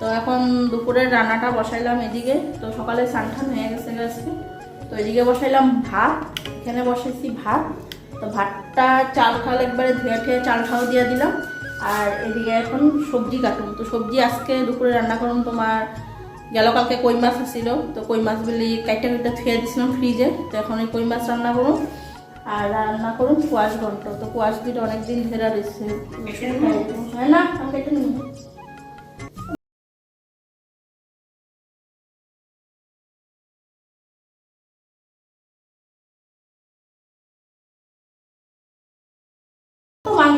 তো এখন দুপুরের রান্নাটা বসাইলাম এদিকে। তো সকালে সানঠান হয়ে গেছে আজকে। তো এদিকে বসাইলাম ভাত এখানে বসাইছি ভাত। তো ভাতটা চাল খাল একবারে ধুয়ে ঠুয়ে চাল খাও দিয়ে দিলাম। আর এদিকে এখন সবজি কাটুন তো সবজি আজকে দুপুরে রান্না করুন তোমার গেল কালকে কই মাছ আসছিল তো কই মাছগুলি কাইটা কাইটা থুয়ে দিছিলাম ফ্রিজে। তো এখন এই কই মাছ রান্না করুন আর রান্না করুন কোয়াশ ঘন্ট। তো কোয়াশ দুটো অনেকদিন ধরে রয়েছে। হ্যাঁ? না আমি কেটে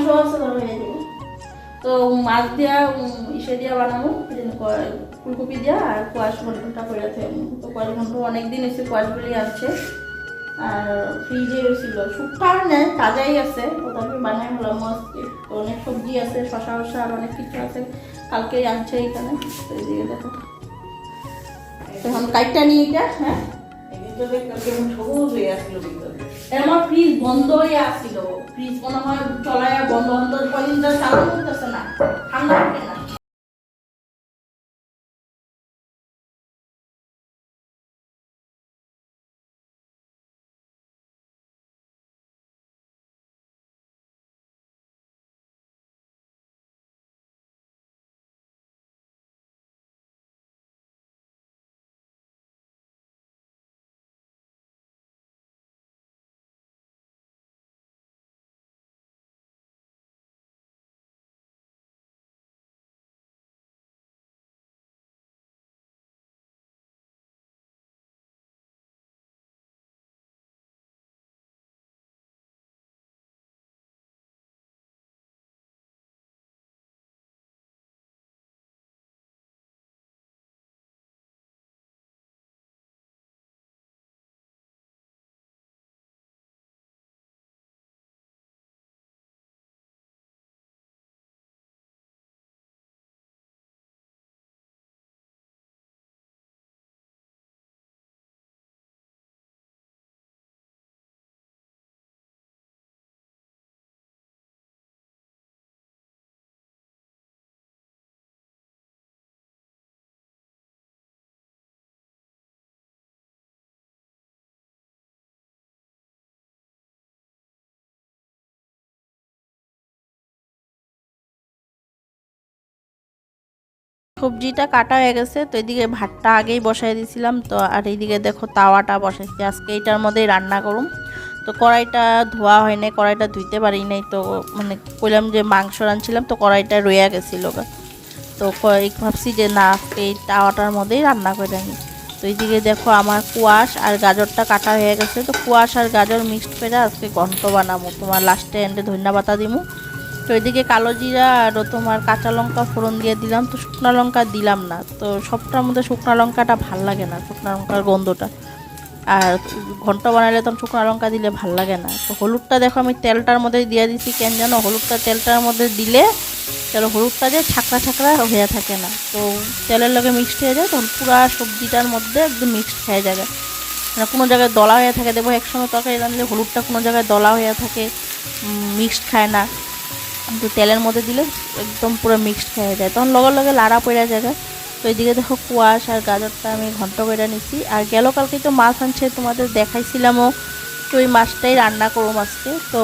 তো হয়ে মাছ দিয়া ইসে দিয়া বানাবো ফুলকপি দিয়া আর কোয়াশ ঘন্টটা করে তো কোয়াশ ঘন্ট অনেকদিন এসে কোয়াশগুলি আনছে আর ফ্রিজে ছিল শুকার নেই, তাজাই আছে। ওটাকে বানাই হলাম আজকে তো অনেক সবজি আছে শশা শশা আর অনেক কিছু আছে। কালকেই আনছে এখানে, তো এদিকে দেখো। তখন কাইটটা নিয়ে এটা হ্যাঁ? আমার ফ্রিজ বন্ধ হয়ে আসছিল। ফ্রিজ মনে হয় চলায় বন্ধ বন্ধ কদিন ধরে চালু করতেছে না। ঠান্ডা না। সবজিটা কাটা হয়ে গেছে, তো এদিকে ভাতটা আগেই বসাই দিয়েছিলাম, তো আর এইদিকে দেখো তাওয়াটা বসাইছি। আজকে এইটার মধ্যেই রান্না করুম। তো কড়াইটা ধোয়া হয় নাই, কড়াইটা ধুইতে পারি নাই, তো মানে কইলাম যে মাংস রাঁধছিলাম, তো কড়াইটা রয়ে গেছিল তো ভাবছি যে না এই তাওয়াটার মধ্যেই রান্না করে রাখি তো এইদিকে দেখো আমার কুয়াশ আর গাজরটা কাটা হয়ে গেছে, তো কুয়াশ আর গাজর মিক্সড করে আজকে ঘন্ট বানাবো। তোমার লাস্টে এন্ডে ধনিয়া পাতা দিমু। তো এদিকে কালো জিরা আর তোমার কাঁচা লঙ্কা ফোড়ন দিয়ে দিলাম। তো শুকনো লঙ্কা দিলাম না। তো সবটার মধ্যে শুকনো লঙ্কাটা ভালো লাগে না, শুকনো লঙ্কার গন্ধটা। আর ঘন্ট বানালে তখন শুকনো লঙ্কা দিলে ভালো লাগে না। তো হলুদটা দেখো আমি তেলটার মধ্যে দিয়ে দিছি কেন জানো? হলুদটা তেলটার মধ্যে দিলে তাহলে হলুদটা যে ছাকড়া ছাকড়া হয়ে থাকে না। তো তেলের লগে মিক্সড হয়ে যায়, তখন পুরা সবজিটার মধ্যে একদম মিক্সড হয়ে যাবে। মানে কোনো জায়গায় দলা হয়ে থাকে। দেখব একসময় তরকারি রাঁধলে হলুদটা কোনো জায়গায় দলা হয়ে থাকে মিক্সড খায় না। কিন্তু তেলের মধ্যে দিলে একদম পুরো মিক্সড হয়ে যায়। তখন লগে লগে লাড়া পড়ে যায় তো এইদিকে দেখো কুয়াশ আর গাজরটা আমি ঘন্ট করে নিছি। আর গেল কালকে তো মাছ আনছে, তোমাদের দেখাইছিলামও তো ওই মাছটাই রান্না করব মাছকে তো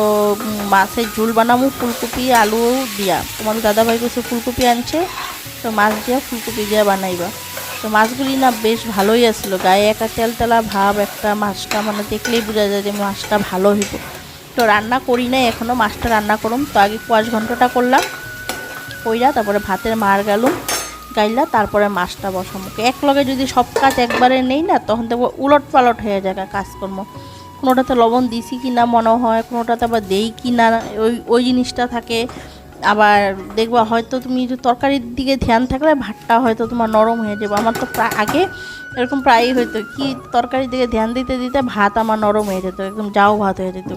মাছের ঝুল বানাবো ফুলকপি, আলু দিয়া। তোমাদের দাদাভাই কিছু ফুলকপি আনছে, তো মাছ দিয়া ফুলকপি দিয়া বানাইবা। তো মাছগুলি না বেশ ভালোই আসলো গায়ে একটা তেলতেলা ভাব, একটা মাছটা মানে দেখলেই বোঝা যায় যে মাছটা ভালো হইব। তো রান্না করি নাই এখনও মাছটা রান্না করুম। তো আগে কোয়াশ ঘন্টটা করলাম, কইরা তারপরে ভাতের মার গেলুম, গাইলা তারপরে মাছটা বসামো। এক লগে যদি সব কাজ একবারে নেই না, তখন দেখব উলট পালট হয়ে যায় কাজকর্ম। কোনোটাতে লবণ দিছি কি না মনে হয়, কোনোটাতে আবার দেই কি না ওই ওই জিনিসটা থাকে। আবার দেখবা হয়তো তুমি তরকারির দিকে ধ্যান থাকলে ভাতটা হয়তো তোমার নরম হয়ে যাবে। আমার তো প্রায় আগে এরকম প্রায়ই হয়তো কি তরকারির দিকে ধ্যান দিতে দিতে ভাত আমার নরম হয়ে যেত, একদম যাও ভাত হয়ে যেত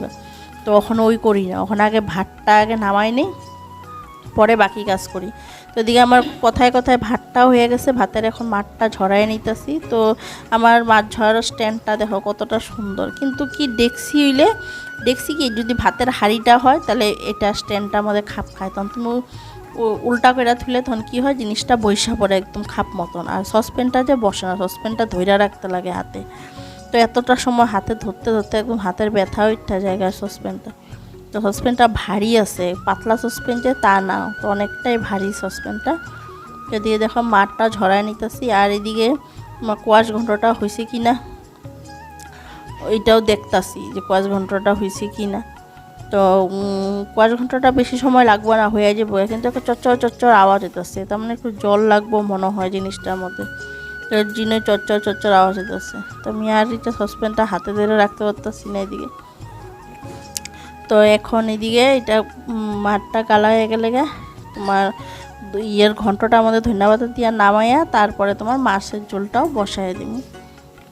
তো ওখানে ওই করি না ওখানে আগে ভাতটা আগে নামাই নিই, পরে বাকি কাজ করি। তো এদিকে আমার কথায় কথায় ভাতটাও হয়ে গেছে, ভাতের এখন মাঠটা ঝরাই নিতেছি। তো আমার মাছ ঝরার স্ট্যান্ডটা দেখো কতটা সুন্দর। কিন্তু কি ডেক্সি হইলে ডেক্সি কি যদি ভাতের হাঁড়িটা হয় তাহলে এটা স্ট্যান্ডটা আমাদের খাপ খায়। তখন তুমি উল্টা করে তুলে তখন কী হয় জিনিসটা বৈশা পড়ে একদম খাপ মতন। আর সসপ্যানটা যে বসে না সসপ্যানটা ধৈর্য রাখতে লাগে হাতে। তো এতটা সময় হাতে ধরতে ধরতে একদম হাতের ব্যথা উঠা জায়গা সসপ্যানটা তো সসপ্যানটা ভারী আছে, পাতলা সসপ্যান যে তা না, তো অনেকটাই ভারী সসপ্যানটা এদিকে দেখো মাঠটা ঝরায় নিতেছি, আর এদিকে কোয়াশ ঘন্টটা হয়েছে কি না ওইটাও দেখতাছি যে কোয়াশ ঘন্টটা হয়েছে কি না তো কোয়াশ ঘন্টাটা বেশি সময় লাগবে না, হয়ে যাব কিন্তু একটা চচ্চর চচ্চর আওয়াজ হইতেছে, তার মানে একটু জল লাগবো মনে হয় জিনিসটার মধ্যে। এর জন্যই চচ্চর চচ্চর আওয়াজ হইতেছে। তো আমি আর এটা সসপ্যানটা হাতে ধরে রাখতে পারতেছি না এদিকে। তো এখন এদিকে এটা মাঠটা কালা হয়ে গেলে তোমার ইয়ের ঘন্টটা আমাদের ধন্যবাদ দিয়া নামাইয়া তারপরে তোমার মাছের ঝোলটাও বসাই দিব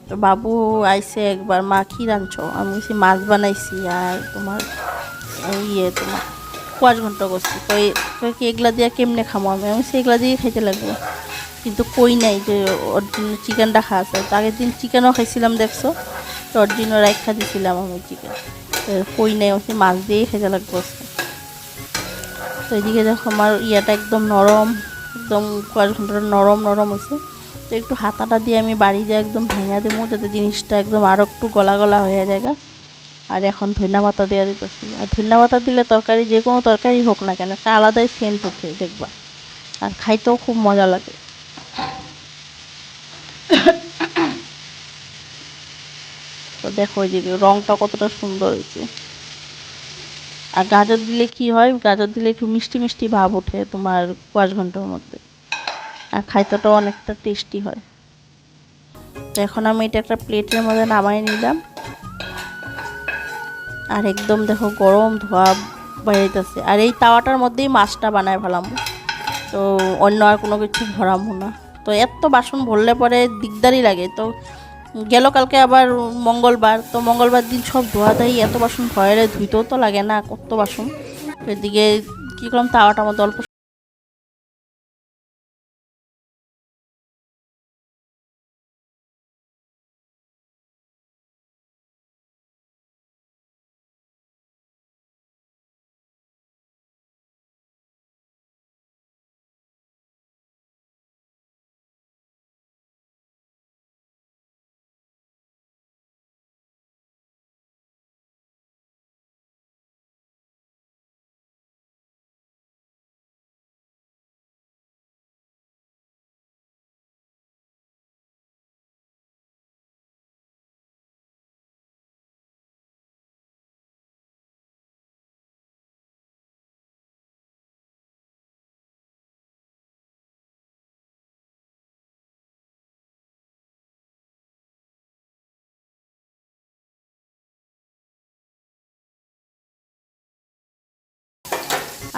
তো বাবু আইসে একবার, মা, কি রাঁধছো? আমি বলছি মাছ বানাইছি আর তোমার ইয়ে তোমার কোয়াশ ঘন্ট করছি। কি এগুলা দিয়ে কেমনে খামো আমি? আমি সেগুলা দিয়ে খাইতে লাগবো। কিন্তু কই নাই যে অরিজিনাল চিকেনটা খাওয়া আছে। তো আগের দিন চিকেনও খাইছিলাম, দেখছ? তো অরিজিনাল রাখা দিছিলাম আমি চিকেন তো কই নাই আমি মাছ দিয়েই খাইতে লাগবো তো এদিকে দেখো আমার ইয়াটা একদম নরম, একদম কয়েক ঘন্টাটা নরম নরম হয়েছে তো একটু হাতাটা দিয়ে আমি বাড়ি দিয়ে একদম ভেঙে দেবো, যাতে জিনিসটা একদম আরও একটু গলা গলা হয়ে যায় আর এখন ধনিয়া পাতা দেওয়া দিতেছি। আর ধনিয়া পাতা দিলে তরকারি যে কোনো তরকারি হোক না কেন একটা আলাদাই সেন্ট উঠে দেখবা। আর খাইতেও খুব মজা লাগে। তো দেখো ওই যে রংটা কতটা সুন্দর হয়েছে। আর গাজর দিলে কি হয়? গাজর দিলে একটু মিষ্টি মিষ্টি ভাব ওঠে তোমার পাঁচ ঘণ্টার মধ্যে। আর খাইতেটাও অনেকটা টেস্টি হয়। তো এখন আমি এটা একটা প্লেটের মধ্যে নামাই নিলাম। আর একদম দেখো গরম ধোয়া বাইরেতেছে আর এই তাওয়াটার মধ্যেই মাছটা বানায় ফেলাম। তো অন্য আর কোনো কিছু ভরামো না। তো এত বাসন ভরলে পরে দিকদারই লাগে। তো গেল কালকে আবার মঙ্গলবার, তো মঙ্গলবার দিন সব ধোয়া দেয় এত বাসন ভয়ের ধুইতেও তো লাগে না, কত বাসন। এদিকে কী করলাম, তাওয়াটা মধ্যে অল্প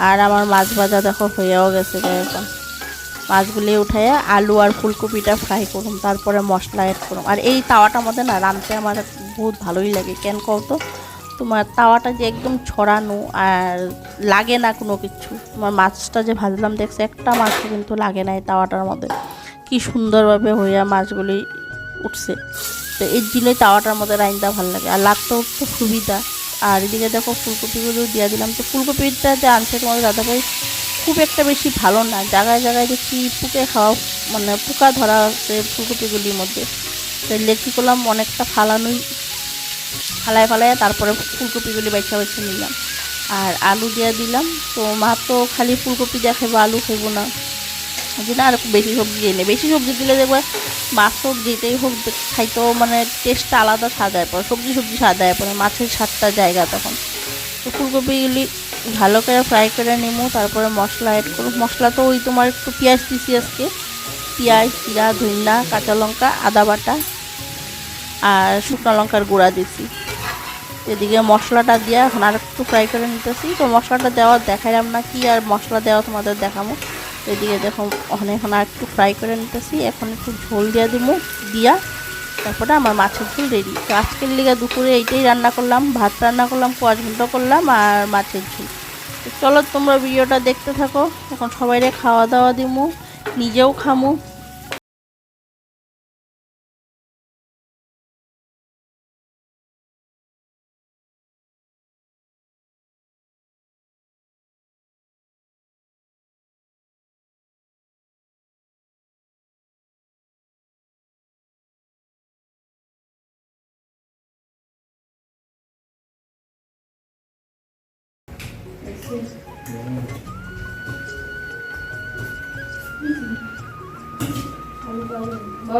আর আমার মাছ ভাজা দেখো হয়েও গেছে এখন মাছগুলি উঠাইয়া আলু আর ফুলকপিটা ফ্রাই করুম, তারপরে মশলা অ্যাড করুম। আর এই তাওয়াটার মধ্যে না রাঁধতে আমার বহুত ভালোই লাগে, কেন তো? তোমার তাওয়াটা যে একদম ছড়ানো আর লাগে না কোনো কিছু। তোমার মাছটা যে ভাজলাম, দেখছে, একটা মাছও কিন্তু লাগে না এই তাওয়াটার মধ্যে। কি সুন্দরভাবে হইয়া মাছগুলি উঠছে। তো এর জন্যই তাওয়াটার মধ্যে রাইনটা ভালো লাগে, আর লাগতেও তো সুবিধা। আর এদিকে দেখো ফুলকপিগুলো দিয়ে দিলাম। তো ফুলকপিটা যে আনছে তোমাদের দাদাভাই, খুব একটা বেশি ভালো না। জায়গায় জায়গায় দেখছি পুকে খাওয়া মানে পোকা ধরা হচ্ছে ফুলকপিগুলির মধ্যে। তাহলে কী করলাম, অনেকটা ফালানোই। ফালায় ফালায় তারপরে ফুলকপিগুলি বাইছা বাইছে নিলাম। আর আলু দিয়ে দিলাম। তো মা তো খালি ফুলকপি দিয়ে খাব আলু খাইবো না। ওই আর একটু বেশি সবজি এনে বেশি সবজি দিলে দেখবে মাছ যেটাই হোক খাইতেও মানে টেস্টটা আলাদা সাদায় পড়ে সবজি সবজি সাদায় পড়ে মাছের স্বাদটা জায়গা তখন। তো ফুলকপিগুলি ভালো করে ফ্রাই করে নেব তারপরে মশলা অ্যাড করব। মশলা তো ওই তোমার একটু পেঁয়াজ দিছি আজকে। পেঁয়াজ, জিরা ধনিয়া কাঁচা লঙ্কা, আদা বাটা আর শুকনো লঙ্কার গুঁড়া দিছি। এদিকে মশলাটা দিয়ে এখন আর একটু ফ্রাই করে নিতেছি। তো মশলাটা দেওয়া দেখাইলাম না কি আর মশলা দেওয়া তোমাদের দেখাবো এদিকে দেখো এখন আর একটু ফ্রাই করে নিতেছি। এখন একটু ঝোল দিয়ে দিব, দিয়া। তারপরে আমার মাছের ঝোল রেডি তো আজকের লিগে দুপুরে এইটাই রান্না করলাম, ভাত রান্না করলাম পাঁচ ঘণ্টা করলাম আর মাছের ঝোল। তো চলো তোমরা ভিডিওটা দেখতে থাকো। এখন সবাইরে খাওয়া দাওয়া দিমু নিজেও খামু। তো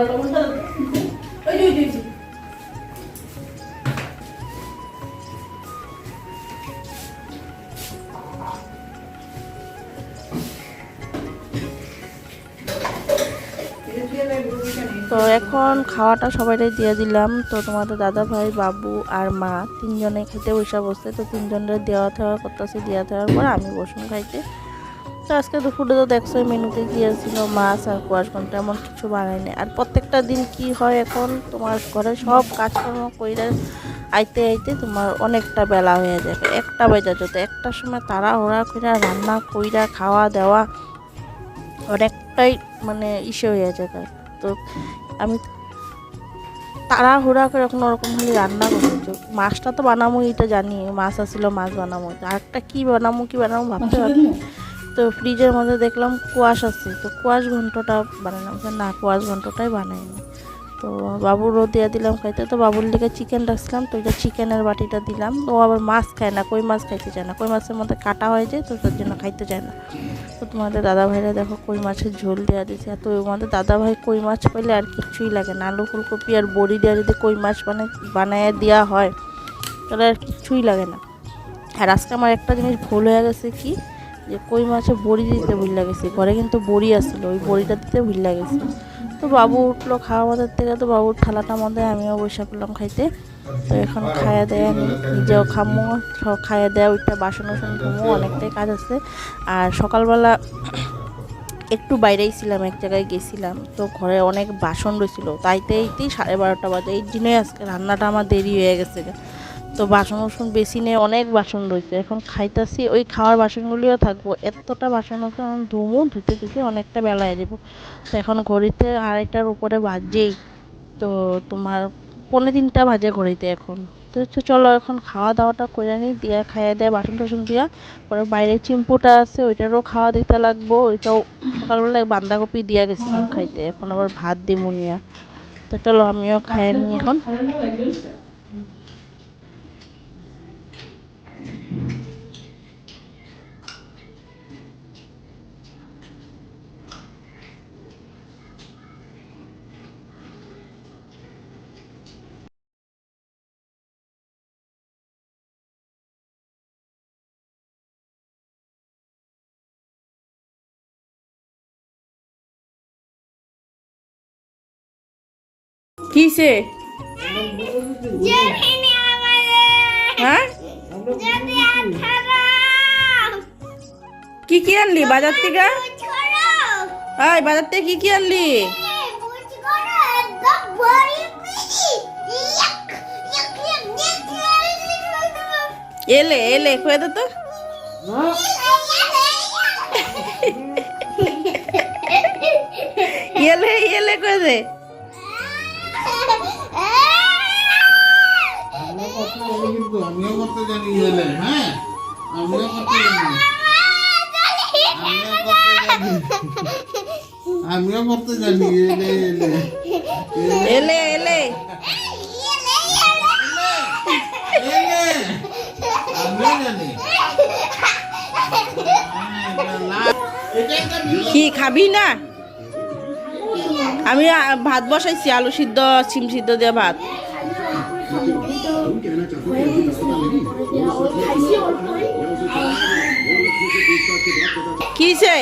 এখন খাওয়াটা সবাইটাই দিয়ে দিলাম। তো তোমাদের দাদা ভাই, বাবু আর মা তিনজনে খেতে বসে বসছে তো তিনজনের দেওয়া থেওয়া করতেছে, দেওয়া থেওয়ার পর আমি বসুন খাইতে। তো আজকে দুপুরে তো দেখছ মেনুতে কি ছিল মাছ আর কোয়াশ ঘণ্টা এমন কিছু বানাইনি। আর প্রত্যেকটা দিন কি হয় এখন, তোমার ঘরে সব কাজকর্ম কইরা আইতে আইতে তোমার অনেকটা বেলা হয়ে যাবে। একটা বেজা যত, একটার সময় ওরা কইরা, রান্না কইরা, খাওয়া দেওয়া অনেকটাই মানে ইসে হয়ে যাবে তো আমি তাড়াহুড়া করে এখন ওরকম হলে রান্না করছি। মাছটা তো বানামো, এটা জানি, মাছ আসছিল মাছ বানামো। আরেকটা কী বানামো, কি বানামো ভাবতে ভাবতে তো ফ্রিজের মধ্যে দেখলাম কোয়াশ আছে, তো কোয়াশ ঘন্টটা বানালাম। তো না, কোয়াশ ঘন্টটাই বানাইনি তো বাবুরও দিয়ে দিলাম খাইতে, তো বাবুর দিকে চিকেন রাখছিলাম, তো ওইটা চিকেনের বাটিটা দিলাম। ও আবার মাছ খায় না, কই মাছ খাইতে চায় না। কই মাছের মধ্যে কাটা হয়ে যায়, তো তার জন্য খাইতে চায় না। তো তোমাদের দাদা ভাইরা দেখো কই মাছের ঝোল দেওয়া দিয়েছে তো আমাদের দাদা ভাই কই মাছ পেলে আর কিছুই লাগে না। আলু ফুলকপি আর বড়ি দেওয়া যদি কই মাছ বানায় বানায় দেওয়া হয়, তাহলে আর কিছুই লাগে না। আর আজকে আমার একটা জিনিস ভুল হয়ে গেছে কি? যে কই মাছে বড়ি দিতে ভুল লাগেছে, ঘরে কিন্তু বড়ি আসছিল ওই বড়িটা দিতে ভুল লাগেছে। তো বাবু উঠল, খাওয়া আমাদের থেকে তো বাবুর থালাটা মধ্যে আমিও বসে পড়লাম খাইতে। তো এখন খাইয়া দেয় নিজেও খামো খাইয়া দেয়, ওইটা বাসন বাসন ধুমো, অনেকটাই কাজ আছে। আর সকালবেলা একটু বাইরেই ছিলাম, এক জায়গায় গেছিলাম, তো ঘরে অনেক বাসন রয়েছিল তাইতে সাড়ে বারোটা বাজে। এই দিনে আজকে রান্নাটা আমার দেরি হয়ে গেছে। তো বাসন বাসন বেশি নেই, অনেক বাসন রয়েছে। এখন খাইতাছি, ওই খাওয়ার বাসনগুলিও থাকব। এতটা বাসন আমি ধুমো ধুতে ধুতে অনেকটা বেলায় যাব। তো এখন ঘড়িতে আড়াইটার উপরে বাজেই। তো তোমার পনেরো তিনটা বাজে ঘড়িতে এখন। তো চলো এখন খাওয়া দাওয়াটা করে নিই, দিয়া খাইয়া দেয় বাসন টাসন দিয়া পরে বাইরে চিম্পুটা আছে, ওইটারও খাওয়া দিতে লাগবো। ওইটাও সকালবেলায় বাঁধাকপি দিয়া গেছিলাম খাইতে, এখন আবার ভাত দিমু নিয়া। তো চলো আমিও খাইয়ে নিই এখন। কিসে হ্যাঁ? কি কি আনলি বাজার থেকে? এই বাজার থেকে কি কি আনলি? এলে এলে কয়ে দে তো। এলে এলে কয়ে দে। আমিও করতে জানি আমিও করতে জানি এলে এলে এলে এলে কি খাবি না? আমি ভাত বসাইছি, আলু সিদ্ধ, সিম সিদ্ধ দিয়ে ভাত। কিসে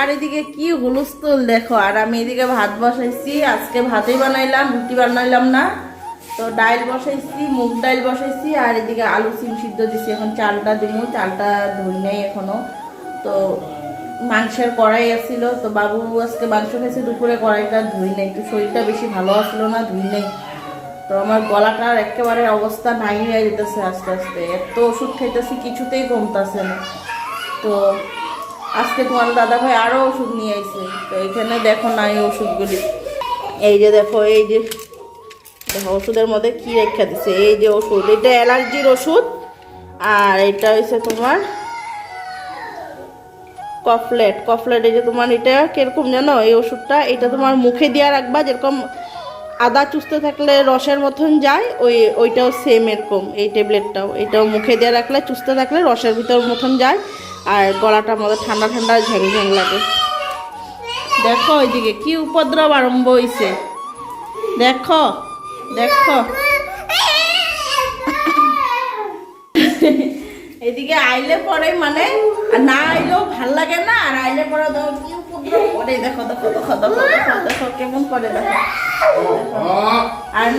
আর এদিকে কি হুলস্থুল দেখো আর আমি এদিকে ভাত বসাইছি আজকে ভাতই বানাইলাম রুটি বানাইলাম না। তো ডাইল বসাইছি মুগ ডাইল বসাইছি আর এদিকে আলু সিম সিদ্ধ দিছি এখন চালটা দিমু চালটা ধুই নাই এখনও। তো মাংসের কড়াই আসছিল তো বাবু আজকে মাংস খাইছে দুপুরে কড়াইটা ধুই নাই। একটু শরীরটা বেশি ভালো আসলো না, ধুই নাই। তো আমার গলাটার একেবারে অবস্থা নাই হয়ে যেতেছে আস্তে আস্তে। এত ওষুধ খাইতেছি, কিছুতেই কমতেছে না। তো আজকে তোমার দাদা ভাই আরও ওষুধ নিয়ে আইছে। তো এখানে দেখো না এই ওষুধগুলি। এই যে দেখো, এই যে দেখো, ওষুধের মধ্যে কী রেখা দিছে? এই যে ওষুধ, এটা অ্যালার্জির ওষুধ। আর এটা হচ্ছে তোমার কফলেট। কফলেট, এই যে তোমার এটা কীরকম জানো? এই ওষুধটা, এটা তোমার মুখে দিয়ে রাখবা, যেরকম আদা চুষতে থাকলে রসের মতন যায়, ওই, ওইটাও সেম এরকম, এই ট্যাবলেটটাও এটাও মুখে দিয়ে রাখলে, চুষতে থাকলে রসের ভিতর মতন যায়, আর গলাটা মধ্যে ঠান্ডা ঠান্ডা ঝ্যাং ঝ্যাং লাগে। দেখো ওইদিকে কি উপদ্রব আরম্ভ হইছে। দেখো দেখো। এদিকে আইলে পরে মানে না আইলেও ভালো লাগে না, আর আইলে পরে কি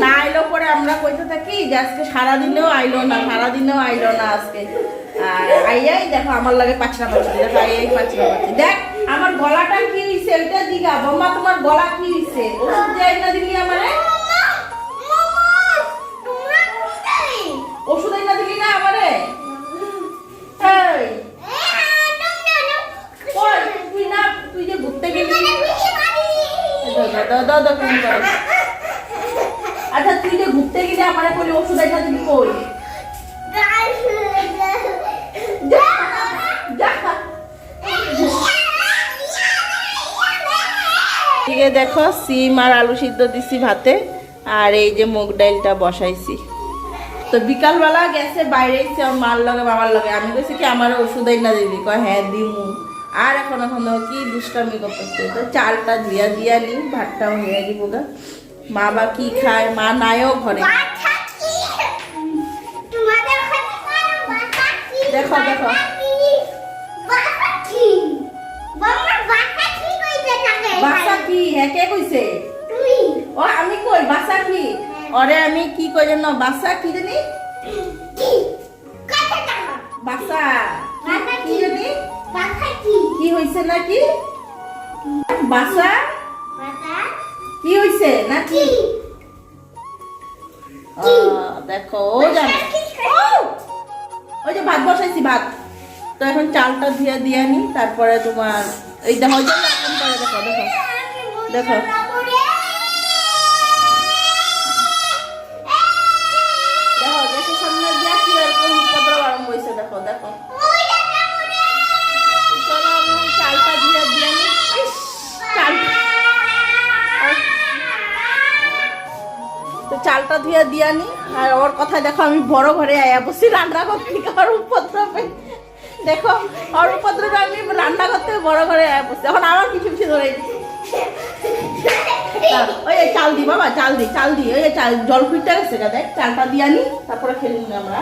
না আইলেও পরে আমরা থাকি যে আজকে সারাদিনেও আইলো না, সারাদিনেও আইলো না আজকে। আর দেখো, আমার লাগে পাঁচটা পাঁচটা দেখ, আমার গলাটা কি হইছে, ওইটা দিঘা, বম্মা, তোমার গলা কি হইছে? ওষুধ দেয় না দিলি আমারে? দাও, দাও, দাও, দাও, কেমন করে। আচ্ছা তুই যে ঘুরতে গেলি আমারে কইলি ওষুধ আইনা দিবি কই? এদিকে দেখো সিম আর আলু সিদ্ধ দিছি ভাতে আর এই যে মুগ ডাইলটা বসাইছি। তো বিকালবেলা গেছে বাইরে আমার মার লগে বাবার লগে। আমি কইছি কি আমার ওষুধ না দিবি। কয় হ্যাঁ দিমু। আর এখন এখন কি দুষ্টামি করতেছে। তো চালটা দিয়া দিয়া নি ভাতটাও হয়ে দিব গা। মা বা কি খায়? মা নাইও ঘরে। দেখো, দেখো। বাসা কি? হ্যাঁ কে কইছে ও আমি কই? বাসা কি? অরে আমি কি কই জানো? বাসা কি জানি? বাসা কি জানি? কি হইছে নাকি? বাসা কি হইছে নাকি? দেখো ও জানে। ওই যে ভাত বসাইছি ভাত। তো এখন চালটা ধুয়ে দিয়ে নি তারপরে তোমার এই দেখো দেখো দেখো। দেখো। চালটা ধুয়ে দিয়া নি, আর ওর কথা দেখো আমি বড় ঘরে আয়া বসি রান্না করতে আর উপদ্রবে। দেখো, ওর উপদ্রবে আমি রান্না করতে বড় ঘরে আয়া বসি। এখন আমার কিছু কিছু ধরে। ওই চাল দি বাবা, চাল দি চাল দি, ওই চাল, জল ফুটতে গেছে দেখ, চালটা দিয়া নি, তারপরে খেলুন আমরা।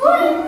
What?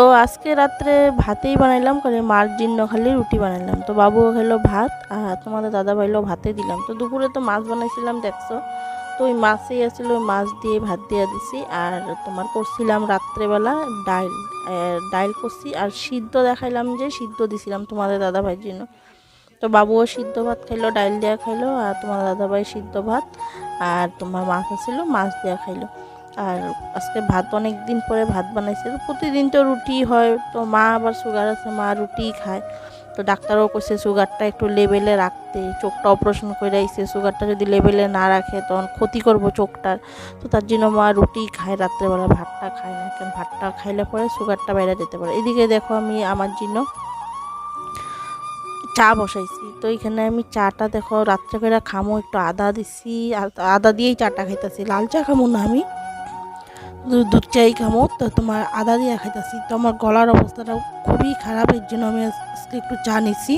তো আজকে রাত্রে ভাতেই বানাইলাম করে মার জন্য খালি রুটি বানাইলাম। তো বাবু খেলো ভাত, আর তোমাদের দাদা ভাইলো ভাতে দিলাম। তো দুপুরে তো মাছ বানাইছিলাম, দেখছ? তো ওই মাছই আছিল, ওই মাছ দিয়ে ভাত দিয়ে দিছি, আর তোমার করছিলাম রাত্রেবেলা ডাইল ডাইল করছি। আর সিদ্ধ দেখাইলাম যে, সিদ্ধ দিছিলাম তোমাদের দাদা ভাইয়ের জন্য। তো বাবুও সিদ্ধ ভাত খাইলো, ডাইল দেওয়া খাইলো, আর তোমার দাদা ভাই সিদ্ধ ভাত, আর তোমার মাছ আছিল, মাছ দেওয়া খাইলো। আর আজকে ভাত অনেক দিন পরে ভাত বানাইছে। প্রতিদিন তো রুটি হয়, তো মা আবার সুগার আছে, মা রুটি খায়। তো ডাক্তারও কইছে সুগারটা একটু লেভেলে রাখতে। চোখটা অপারেশন করে আইছে সুগারটা যদি লেভেলে না রাখে তখন ক্ষতি করব চোখটার। তো তার জন্য মা রুটি খায়, রাত্রেবেলা ভাতটা খায় না। কারণ ভাতটা খাইলে পরে সুগারটা বাইরে যেতে পারে। এদিকে দেখো আমি আমার জন্য চা বসাইছি। তো এখানে আমি চাটা দেখো, রাত্রে করে খামো, একটু আদা দিছি। আদা দিয়েই চাটা খাইতেছি। লাল চা খামো না আমি। দুধ চাই খামো তো তোমার আদা দিয়ে খাইতেছি। তো আমার গলার অবস্থাটা খুবই খারাপ এর জন্য আমি আজকে একটু চা নিছি।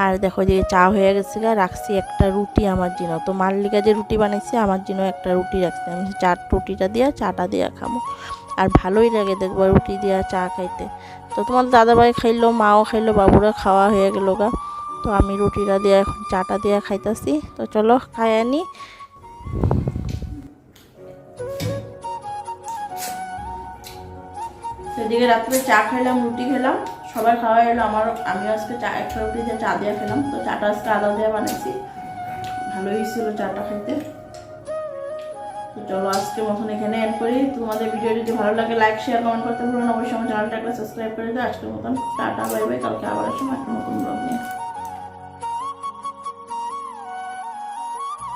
আর দেখো যে চা হয়ে গেছে গা, রাখছি একটা রুটি আমার জন্য। তো মাল্লিকা যে রুটি বানাইছে আমার জন্য একটা রুটি রাখছি। আমি চার রুটিটা দিয়ে চাটা দিয়ে খামো। আর ভালোই লাগে দেখব রুটি দিয়ে চা খাইতে। তো তোমার দাদাভাই খাইলো মাও খাইলো বাবুরা খাওয়া হয়ে গেল গা। তো আমি রুটিটা দিয়ে এখন চাটা দিয়ে খাইতাছি। তো চলো খাই আনি। সেদিকে রাত্রে চা খেলাম রুটি খেলাম সবার খাওয়া এলো আমার আমি আজকে চা, একটা রুটি দিয়ে চা দিয়ে খেলাম, তো চাটা আজকে আদা দিয়ে বানাইছি। ভালোই ছিল চাটা খেতে তো চলো আজকে মতন এখানে অ্যাড করি। তোমাদের ভিডিও যদি ভালো লাগে লাইক শেয়ার কমেন্ট করতে ভুলো না, অবশ্যই আমার চ্যানেলটা একটা সাবস্ক্রাইব করে দিও। আজকের মতন, টাটা বাই বাই কালকে আবার আসব একটা নতুন ব্লগ নিয়ে।